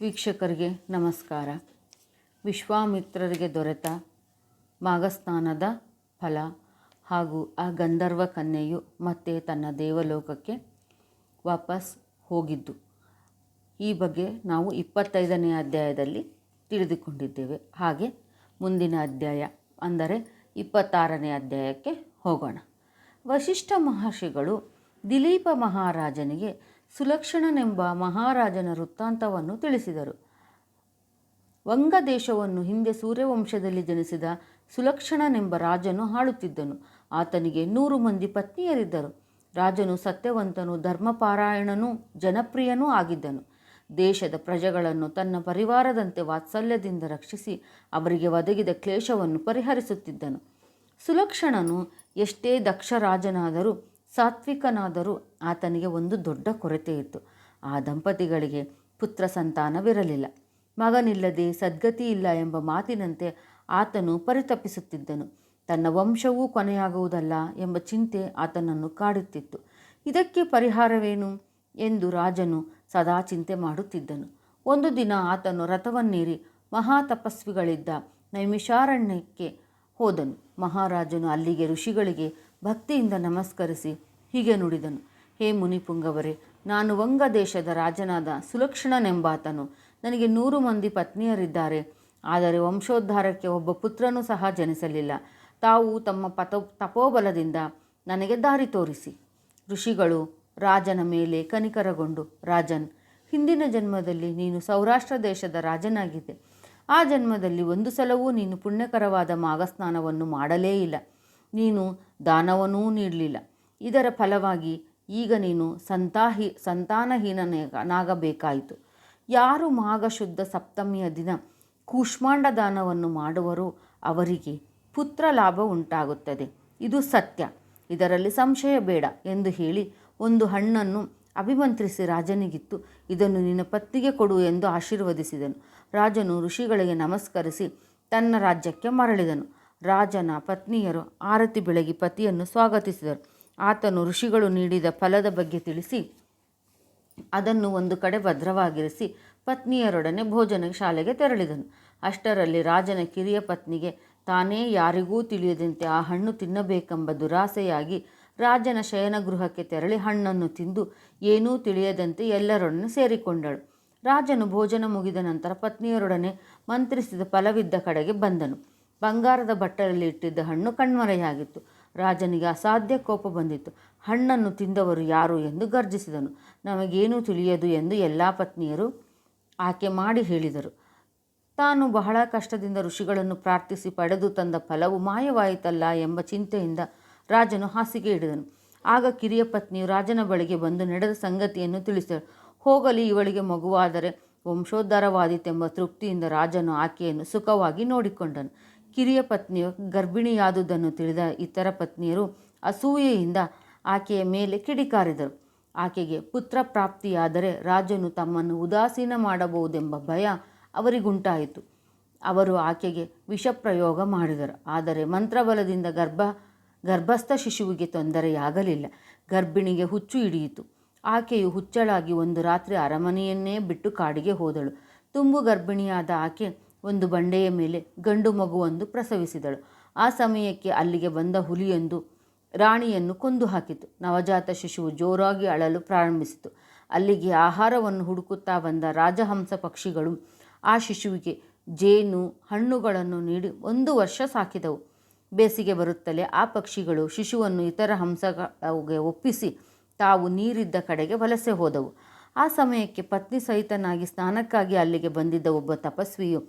ವೀಕ್ಷಕರಿಗೆ ನಮಸ್ಕಾರ. ವಿಶ್ವಾಮಿತ್ರರಿಗೆ ದೊರೆತ ಮಾಘಸ್ನಾನದ ಫಲ ಹಾಗೂ ಆ ಗಂಧರ್ವ ಕನ್ಯೆಯು ಮತ್ತೆ ತನ್ನ ದೇವಲೋಕಕ್ಕೆ ವಾಪಸ್ ಹೋಗಿದ್ದು. ಈ ಬಗ್ಗೆ ನಾವು ಇಪ್ಪತ್ತೈದನೇ ಅಧ್ಯಾಯದಲ್ಲಿ ತಿಳಿದುಕೊಂಡಿದ್ದೇವೆ. ಹಾಗೆ ಮುಂದಿನ ಅಧ್ಯಾಯ ಅಂದರೆ ಇಪ್ಪತ್ತಾರನೇ ಅಧ್ಯಾಯಕ್ಕೆ ಹೋಗೋಣ. ವಶಿಷ್ಠ ಮಹರ್ಷಿಗಳು ದಿಲೀಪ ಮಹಾರಾಜನಿಗೆ ಸುಲಕ್ಷಣನೆಂಬ ಮಹಾರಾಜನ ವೃತ್ತಾಂತವನ್ನು ತಿಳಿಸಿದರು. ವಂಗ ದೇಶವನ್ನು ಹಿಂದೆ ಸೂರ್ಯವಂಶದಲ್ಲಿ ಜನಿಸಿದ ಸುಲಕ್ಷಣನೆಂಬ ರಾಜನು ಆಳುತ್ತಿದ್ದನು ಆತನಿಗೆ ನೂರು ಮಂದಿ ಪತ್ನಿಯರಿದ್ದರು. ರಾಜನು ಸತ್ಯವಂತನು, ಧರ್ಮಪಾರಾಯಣನೂ, ಜನಪ್ರಿಯನೂ ಆಗಿದ್ದನು. ದೇಶದ ಪ್ರಜೆಗಳನ್ನು ತನ್ನ ಪರಿವಾರದಂತೆ ವಾತ್ಸಲ್ಯದಿಂದ ರಕ್ಷಿಸಿ ಅವರಿಗೆ ಒದಗಿದ ಕ್ಲೇಶವನ್ನು ಪರಿಹರಿಸುತ್ತಿದ್ದನು. ಸುಲಕ್ಷಣನು ಎಷ್ಟೇ ದಕ್ಷ ರಾಜನಾದರೂ ಸಾತ್ವಿಕನಾದರೂ ಆತನಿಗೆ ಒಂದು ದೊಡ್ಡ ಕೊರತೆ ಇತ್ತು. ಆ ದಂಪತಿಗಳಿಗೆ ಪುತ್ರ ಸಂತಾನವಿರಲಿಲ್ಲ. ಮಗನಿಲ್ಲದೆ ಸದ್ಗತಿ ಇಲ್ಲ ಎಂಬ ಮಾತಿನಂತೆ ಆತನು ಪರಿತಪಿಸುತ್ತಿದ್ದನು. ತನ್ನ ವಂಶವೂ ಕೊನೆಯಾಗುವುದಲ್ಲ ಎಂಬ ಚಿಂತೆ ಆತನನ್ನು ಕಾಡುತ್ತಿತ್ತು. ಇದಕ್ಕೆ ಪರಿಹಾರವೇನು ಎಂದು ರಾಜನು ಸದಾ ಚಿಂತೆ ಮಾಡುತ್ತಿದ್ದನು. ಒಂದು ದಿನ ಆತನು ರಥವನ್ನೇರಿ ಮಹಾತಪಸ್ವಿಗಳಿದ್ದ ನೈಮಿಷಾರಣ್ಯಕ್ಕೆ ಹೋದನು. ಮಹಾರಾಜನು ಅಲ್ಲಿಗೆ ಋಷಿಗಳಿಗೆ ಭಕ್ತಿಯಿಂದ ನಮಸ್ಕರಿಸಿ ಹೀಗೆ ನುಡಿದನು. ಹೇ ಮುನಿಪುಂಗವರೇ, ನಾನು ವಂಗ ದೇಶದ ರಾಜನಾದ ಸುಲಕ್ಷಣನೆಂಬಾತನು. ನನಗೆ ನೂರು ಮಂದಿ ಪತ್ನಿಯರಿದ್ದಾರೆ. ಆದರೆ ವಂಶೋದ್ಧಾರಕ್ಕೆ ಒಬ್ಬ ಪುತ್ರನೂ ಸಹ ಜನಿಸಲಿಲ್ಲ. ತಾವು ತಮ್ಮ ಪತೋ, ತಪೋಬಲದಿಂದ ನನಗೆ ದಾರಿ ತೋರಿಸಿ. ಋಷಿಗಳು ರಾಜನ ಮೇಲೆ ಕನಿಕರಗೊಂಡು, ರಾಜನ್, ಹಿಂದಿನ ಜನ್ಮದಲ್ಲಿ ನೀನು ಸೌರಾಷ್ಟ್ರ ದೇಶದ ರಾಜನಾಗಿದ್ದೆ. ಆ ಜನ್ಮದಲ್ಲಿ ಒಂದು ಸಲವೂ ನೀನು ಪುಣ್ಯಕರವಾದ ಮಾಘಸ್ನಾನವನ್ನು ಮಾಡಲೇ ಇಲ್ಲ. ನೀನು ದಾನವನ್ನೂ ನೀಡಲಿಲ್ಲ. ಇದರ ಫಲವಾಗಿ ಈಗ ನೀನು ಸಂತಾಹಿ, ಸಂತಾನಹೀನನಾಗಬೇಕಾಯಿತು. ಯಾರು ಮಾಘ ಶುದ್ಧ ಸಪ್ತಮಿಯ ದಿನ ಕೂಷ್ಮಾಂಡ ದಾನವನ್ನು ಮಾಡುವರೋ ಅವರಿಗೆ ಪುತ್ರ ಲಾಭ ಉಂಟಾಗುತ್ತದೆ. ಇದು ಸತ್ಯ. ಇದರಲ್ಲಿ ಸಂಶಯ ಬೇಡ ಎಂದು ಹೇಳಿ ಒಂದು ಹಣ್ಣನ್ನು ಅಭಿಮಂತ್ರಿಸಿ ರಾಜನಿಗಿತ್ತು. ಇದನ್ನು ನಿನ್ನ ಪತ್ತಿಗೆ ಕೊಡು ಎಂದು ಆಶೀರ್ವದಿಸಿದನು. ರಾಜನು ಋಷಿಗಳಿಗೆ ನಮಸ್ಕರಿಸಿ ತನ್ನ ರಾಜ್ಯಕ್ಕೆ ಮರಳಿದನು. ರಾಜನ ಪತ್ನಿಯರು ಆರತಿ ಬೆಳಗಿ ಪತಿಯನ್ನು ಸ್ವಾಗತಿಸಿದರು. ಆತನು ಋಷಿಗಳು ನೀಡಿದ ಫಲದ ಬಗ್ಗೆ ತಿಳಿಸಿ, ಅದನ್ನು ಒಂದು ಕಡೆ ಭದ್ರವಾಗಿರಿಸಿ ಪತ್ನಿಯರೊಡನೆ ಭೋಜನ ಶಾಲೆಗೆ ತೆರಳಿದನು. ಅಷ್ಟರಲ್ಲಿ ರಾಜನ ಕಿರಿಯ ಪತ್ನಿಗೆ, ತಾನೇ ಯಾರಿಗೂ ತಿಳಿಯದಂತೆ ಆ ಹಣ್ಣು ತಿನ್ನಬೇಕೆಂಬ ದುರಾಸೆಯಾಗಿ ರಾಜನ ಶಯನಗೃಹಕ್ಕೆ ತೆರಳಿ ಹಣ್ಣನ್ನು ತಿಂದು ಏನೂ ತಿಳಿಯದಂತೆ ಎಲ್ಲರೊಡನೆ ಸೇರಿಕೊಂಡಳು. ರಾಜನು ಭೋಜನ ಮುಗಿದ ನಂತರ ಪತ್ನಿಯರೊಡನೆ ಮಂತ್ರಿಸಿದ ಫಲವಿದ್ದ ಕಡೆಗೆ ಬಂದನು. ಬಂಗಾರದ ಬಟ್ಟಲಲ್ಲಿ ಇಟ್ಟಿದ್ದ ಹಣ್ಣು ಕಣ್ಮರೆಯಾಗಿತ್ತು. ರಾಜನಿಗೆ ಅಸಾಧ್ಯ ಕೋಪ ಬಂದಿತ್ತು. ಹಣ್ಣನ್ನು ತಿಂದವರು ಯಾರು ಎಂದು ಗರ್ಜಿಸಿದನು. ನಮಗೇನೂ ತಿಳಿಯದು ಎಂದು ಎಲ್ಲ ಪತ್ನಿಯರು ಆಕೆ ಮಾಡಿ ಹೇಳಿದರು. ತಾನು ಬಹಳ ಕಷ್ಟದಿಂದ ಋಷಿಗಳನ್ನು ಪ್ರಾರ್ಥಿಸಿ ಪಡೆದು ತಂದ ಫಲವು ಮಾಯವಾಯಿತಲ್ಲ ಎಂಬ ಚಿಂತೆಯಿಂದ ರಾಜನು ಹಾಸಿಗೆ ಹಿಡಿದನು. ಆಗ ಕಿರಿಯ ಪತ್ನಿಯು ರಾಜನ ಬಳಿಗೆ ಬಂದು ನಡೆದ ಸಂಗತಿಯನ್ನು ತಿಳಿಸಿದಳು. ಹೋಗಲಿ, ಇವಳಿಗೆ ಮಗುವಾದರೆ ವಂಶೋದ್ಧಾರವಾದಿತೆಂಬ ತೃಪ್ತಿಯಿಂದ ರಾಜನು ಆಕೆಯನ್ನು ಸುಖವಾಗಿ ನೋಡಿಕೊಂಡನು. ಕಿರಿಯ ಪತ್ನಿಯು ಗರ್ಭಿಣಿಯಾದುದನ್ನು ತಿಳಿದ ಇತರ ಪತ್ನಿಯರು ಅಸೂಯೆಯಿಂದ ಆಕೆಯ ಮೇಲೆ ಕಿಡಿಕಾರಿದರು. ಆಕೆಗೆ ಪುತ್ರ ಪ್ರಾಪ್ತಿಯಾದರೆ ರಾಜನು ತಮ್ಮನ್ನು ಉದಾಸೀನ ಮಾಡಬಹುದೆಂಬ ಭಯ ಅವರಿಗುಂಟಾಯಿತು. ಅವರು ಆಕೆಗೆ ವಿಷ ಪ್ರಯೋಗ ಮಾಡಿದರು. ಆದರೆ ಮಂತ್ರಬಲದಿಂದ ಗರ್ಭ, ಗರ್ಭಸ್ಥ ಶಿಶುವಿಗೆ ತೊಂದರೆಯಾಗಲಿಲ್ಲ. ಗರ್ಭಿಣಿಗೆ ಹುಚ್ಚು ಹಿಡಿಯಿತು. ಆಕೆಯು ಹುಚ್ಚಳಾಗಿ ಒಂದು ರಾತ್ರಿ ಅರಮನೆಯನ್ನೇ ಬಿಟ್ಟು ಕಾಡಿಗೆ ಹೋದಳು. ತುಂಬು ಗರ್ಭಿಣಿಯಾದ ಆಕೆ ಒಂದು ಬಂಡೆಯ ಮೇಲೆ ಗಂಡು ಮಗುವೊಂದು ಪ್ರಸವಿಸಿದಳು. ಆ ಸಮಯಕ್ಕೆ ಅಲ್ಲಿಗೆ ಬಂದ ಹುಲಿಯೊಂದು ರಾಣಿಯನ್ನು ಕೊಂದು ಹಾಕಿತು ನವಜಾತ ಶಿಶುವು ಜೋರಾಗಿ ಅಳಲು ಪ್ರಾರಂಭಿಸಿತು. ಅಲ್ಲಿಗೆ ಆಹಾರವನ್ನು ಹುಡುಕುತ್ತಾ ಬಂದ ರಾಜಹಂಸ ಪಕ್ಷಿಗಳು ಆ ಶಿಶುವಿಗೆ ಜೇನು, ಹಣ್ಣುಗಳನ್ನು ನೀಡಿ ಒಂದು ವರ್ಷ ಸಾಕಿದವು. ಬೇಸಿಗೆ ಬರುತ್ತಲೇ ಆ ಪಕ್ಷಿಗಳು ಶಿಶುವನ್ನು ಇತರ ಹಂಸಗಳಿಗೆ ಒಪ್ಪಿಸಿ ತಾವು ನೀರಿದ್ದ ಕಡೆಗೆ ವಲಸೆ ಹೋದವು. ಆ ಸಮಯಕ್ಕೆ ಪತ್ನಿ ಸಹಿತನಾಗಿ ಸ್ನಾನಕ್ಕಾಗಿ ಅಲ್ಲಿಗೆ ಬಂದಿದ್ದ ಒಬ್ಬ ತಪಸ್ವಿಯು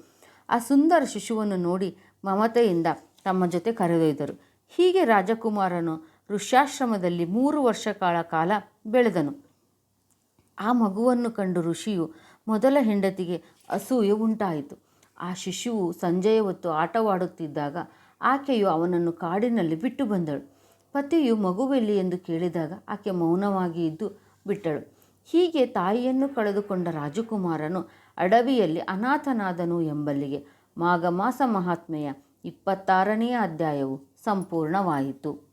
ಆ ಸುಂದರ ಶಿಶುವನ್ನು ನೋಡಿ ಮಮತೆಯಿಂದ ತಮ್ಮ ಜೊತೆ ಕರೆದೊಯ್ದರು. ಹೀಗೆ ರಾಜಕುಮಾರನು ಋಷ್ಯಾಶ್ರಮದಲ್ಲಿ ಮೂರು ವರ್ಷ ಕಾಲ ಕಾಲ ಬೆಳೆದನು. ಆ ಮಗುವನ್ನು ಕಂಡು ಋಷಿಯು ಮೊದಲ ಹೆಂಡತಿಗೆ ಅಸೂಯೆ ಉಂಟಾಯಿತು. ಆ ಶಿಶುವು ಸಂಜೆಯ ಹೊತ್ತು ಆಟವಾಡುತ್ತಿದ್ದಾಗ ಆಕೆಯು ಅವನನ್ನು ಕಾಡಿನಲ್ಲಿ ಬಿಟ್ಟು ಬಂದಳು. ಪತಿಯು ಮಗುವೆಲ್ಲಿ ಎಂದು ಕೇಳಿದಾಗ ಆಕೆ ಮೌನವಾಗಿ ಇದ್ದು ಬಿಟ್ಟಳು. ಹೀಗೆ ತಾಯಿಯನ್ನು ಕಳೆದುಕೊಂಡ ರಾಜಕುಮಾರನು ಅಡವಿಯಲ್ಲಿ ಅನಾಥನಾದನು ಎಂಬಲ್ಲಿಗೆ ಮಾಘಮಾಸ ಮಹಾತ್ಮೆಯ ಇಪ್ಪತ್ತಾರನೆಯ ಅಧ್ಯಾಯವು ಸಂಪೂರ್ಣವಾಯಿತು.